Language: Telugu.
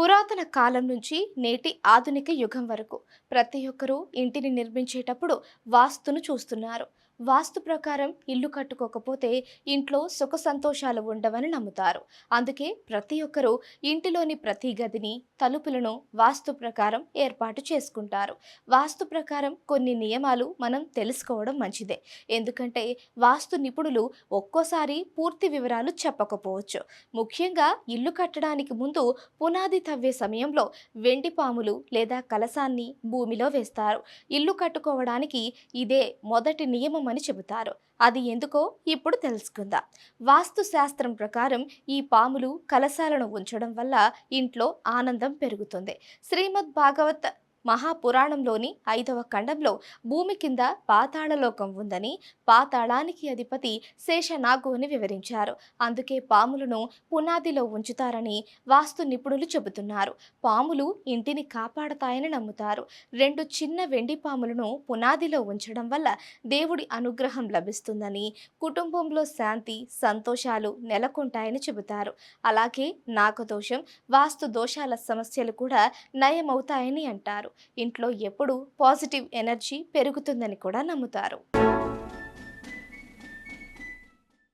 పురాతన కాలం నుంచి నేటి ఆధునిక యుగం వరకు ప్రతి ఒక్కరూ ఇంటిని నిర్మించేటప్పుడు వాస్తును చూస్తున్నారు. వాస్తు ప్రకారం ఇల్లు కట్టుకోకపోతే ఇంట్లో సుఖ సంతోషాలు ఉండవని నమ్ముతారు. అందుకే ప్రతి ఒక్కరూ ఇంటిలోని ప్రతి గదిని తలుపులను వాస్తు ప్రకారం ఏర్పాటు చేసుకుంటారు. వాస్తు ప్రకారం కొన్ని నియమాలు మనం తెలుసుకోవడం మంచిదే. ఎందుకంటే వాస్తు నిపుణులు ఒక్కోసారి పూర్తి వివరాలు చెప్పకపోవచ్చు. ముఖ్యంగా ఇల్లు కట్టడానికి ముందు పునాది తవ్వే సమయంలో వెండి పాములు లేదా కలసాన్ని భూమిలో వేస్తారు. ఇల్లు కట్టుకోవడానికి ఇదే మొదటి నియమం అని చెబుతారు. అది ఎందుకో ఇప్పుడు తెలుసుకుందాం. వాస్తు శాస్త్రం ప్రకారం ఈ పాములు కలశాలను ఉంచడం వల్ల ఇంట్లో ఆనందం పెరుగుతుంది. శ్రీమద్ భాగవత మహాపురాణంలోని ఐదవ ఖండంలో భూమి కింద పాతాళలోకం ఉందని పాతాళానికి అధిపతి శేషనాగు అని వివరించారు. అందుకే పాములను పునాదిలో ఉంచుతారని వాస్తు నిపుణులు చెబుతున్నారు. పాములు ఇంటిని కాపాడతాయని నమ్ముతారు. రెండు చిన్న వెండి పాములను పునాదిలో ఉంచడం వల్ల దేవుడి అనుగ్రహం లభిస్తుందని కుటుంబంలో శాంతి సంతోషాలు నెలకొంటాయని చెబుతారు. అలాగే నాగదోషం వాస్తు దోషాల సమస్యలు కూడా నయమవుతాయని అంటారు. ఇంట్లో ఎప్పుడూ పాజిటివ్ ఎనర్జీ పెరుగుతుందని కూడా నమ్ముతారు.